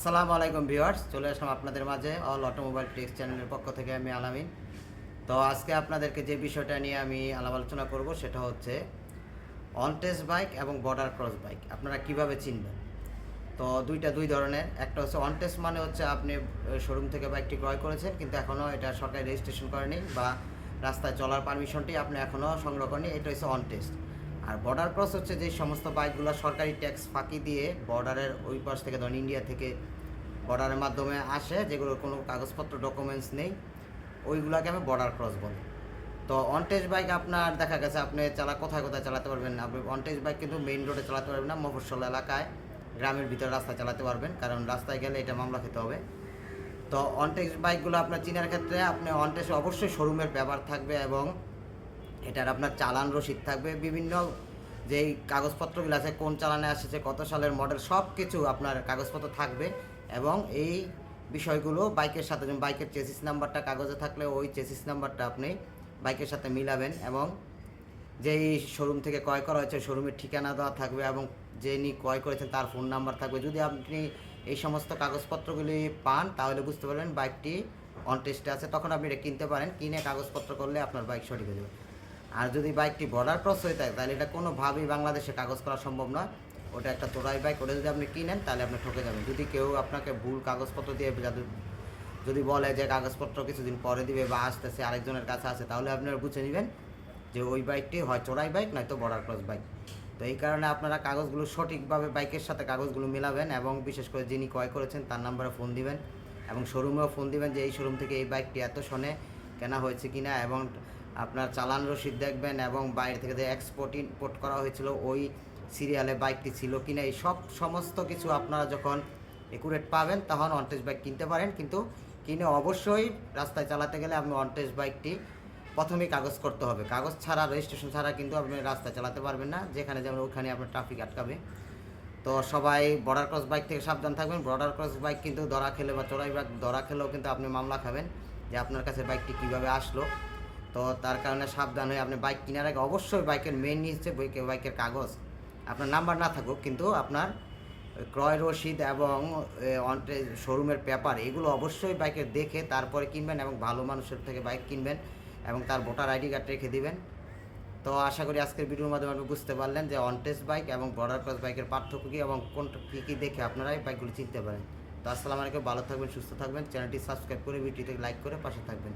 আসসালামু আলাইকুম ভিউয়ার্স, চলে আসলাম আপনাদের মাঝে অল অটোমোবাইল টেক্স চ্যানেলের পক্ষ থেকে, আমি আলামিন। তো আজকে আপনাদেরকে যে বিষয়টা নিয়ে আমি আলাপ আলোচনা করব সেটা হচ্ছে অন টেস্ট বাইক এবং বর্ডার ক্রস বাইক আপনারা কীভাবে চিনবেন? তো দুইটা দুই ধরনের, একটা হচ্ছে অন টেস্ট মানে হচ্ছে আপনি শোরুম থেকে বাইকটি ক্রয় করেছেন, কিন্তু এখনও এটা সরকারি রেজিস্ট্রেশন করেনি বা রাস্তায় চলার পারমিশনটি আপনি এখনও সংগ্রহ করেনি এটা হচ্ছে অন টেস্ট আর বর্ডার ক্রস হচ্ছে যে সমস্ত বাইকগুলো সরকারি ট্যাক্স ফাঁকি দিয়ে বর্ডারের ওই পাশ থেকে ধরুন ইন্ডিয়া থেকে বর্ডারের মাধ্যমে আসে যেগুলোর কোনো কাগজপত্র ডকুমেন্টস নেই, ওইগুলোকে আমি বর্ডার ক্রস বলি। তো অনটেজ বাইক আপনার দেখা গেছে, আপনি চালা কোথায় কোথায় চালাতে পারবেন না, আপনি অনটেজ বাইক কিন্তু মেইন রোডে চালাতে পারবেন না, মফস্বল এলাকায়, গ্রামের ভিতরে রাস্তা চালাতে পারবেন, কারণ রাস্তায় গেলে এটা মামলা খেতে হবে। তো অনটেক্স বাইকগুলো আপনার চিনার ক্ষেত্রে আপনি অনটেক্স অবশ্যই শোরুমের ব্যবহার থাকবে এবং এটার আপনার চালান রসিদ থাকবে, বিভিন্ন যেই কাগজপত্রগুলো আছে, কোন চালানে আসছে, কত সালের মডেল সব কিছু আপনার কাগজপত্র থাকবে এবং এই বিষয়গুলো বাইকের সাথে বাইকের চেসিস নাম্বারটা কাগজে থাকলে ওই চেসিস নাম্বারটা আপনি বাইকের সাথে মিলাবেন এবং যেই শোরুম থেকে ক্রয় করা হয়েছে শোরুমের ঠিকানা দেওয়া থাকবে এবং যিনি ক্রয় করেছেন তার ফোন নাম্বার থাকবে। যদি আপনি এই সমস্ত কাগজপত্রগুলি পান, তাহলে বুঝতে পারবেন বাইকটি অন টেস্টে আছে। তখন আপনি এটা কিনতে পারেন, কিনে কাগজপত্র করলে আপনার বাইক সঠিক হয়ে যাবে। আর যদি বাইকটি বর্ডার ক্রস হয়ে থাকে তাহলে এটা কোনোভাবেই বাংলাদেশে কাগজ করা সম্ভব নয়। ওটা একটা তোরাই বাইক ওটা যদি আপনি কিনেন, তাহলে আপনি ঠকে যাবেন। যদি কেউ আপনাকে ভুল কাগজপত্র দিয়ে যাদের- যদি বলে যে কাগজপত্র কিছুদিন পরে দিবে বা আসতেছে, আরেকজনের কাছে আছে, তাহলে আপনারা বুঝে নেবেন যে ওই বাইকটি হয় চোরাই বাইক নয়তো বর্ডার ক্রস বাইক তো এই কারণে আপনারা কাগজগুলো সঠিকভাবে বাইকের সাথে কাগজগুলো মেলাবেন এবং বিশেষ করে যিনি ক্রয় করেছেন, তার নাম্বারে ফোন দিবেন এবং শোরুমেও ফোন দিবেন যে এই শোরুম থেকে এই বাইকটি এত শোনে, কেনা হয়েছে কিনা এবং আপনার চালান রসিদ দেখবেন এবং বাইরে থেকে যে এক্সপোর্ট ইম্পোর্ট করা হয়েছিল, ওই সিরিয়ালে বাইকটি ছিল কিনা, এই সব সমস্ত কিছু আপনারা যখন একুরেট পাবেন, তখন অনটেজ বাইক কিনতে পারেন। কিন্তু কিনে অবশ্যই রাস্তায় চালাতে গেলে আপনি অনটেজ বাইকটি প্রথমেই কাগজ করতে হবে। কাগজ ছাড়া রেজিস্ট্রেশন ছাড়া কিন্তু আপনি রাস্তায় চালাতে পারবেন না। যেখানে যেমন ওখানে আপনার ট্রাফিক আটকাবে। তো সবাই বর্ডার ক্রস বাইক থেকে সাবধান থাকবেন। বর্ডার ক্রস বাইক কিন্তু ধরা খেলে বা চড়াই বাইক ধরা খেলেও কিন্তু আপনি মামলা খাবেন যে আপনার কাছে বাইকটি কীভাবে আসলো। তো তার কারণে সাবধান হয়ে আপনি বাইক কেনার আগে অবশ্যই বাইকের মেন নিচ্ছে বাইকের কাগজ আপনার নাম্বার না থাকুক, কিন্তু আপনার ক্রয় রসিদ এবং শোরুমের পেপার এগুলো অবশ্যই বাইকের দেখে তারপরে কিনবেন এবং ভালো মানুষের থেকে বাইক কিনবেন এবং তার ভোটার আইডি কার্ড রেখে দিবেন। তো আশা করি আজকের ভিডিওর মাধ্যমে আপনি বুঝতে পারলেন যে অনটেস্ট বাইক এবং বর্ডার ক্রস বাইকের পার্থক্য কী এবং কোনটা কী কী দেখে আপনারা এই বাইকগুলো চিনতে পারেন। তো আসসালামু আলাইকুম, ভালো থাকবেন, সুস্থ থাকবেন। চ্যানেলটি সাবস্ক্রাইব করে ভিডিওতে লাইক করে পাশে থাকবেন।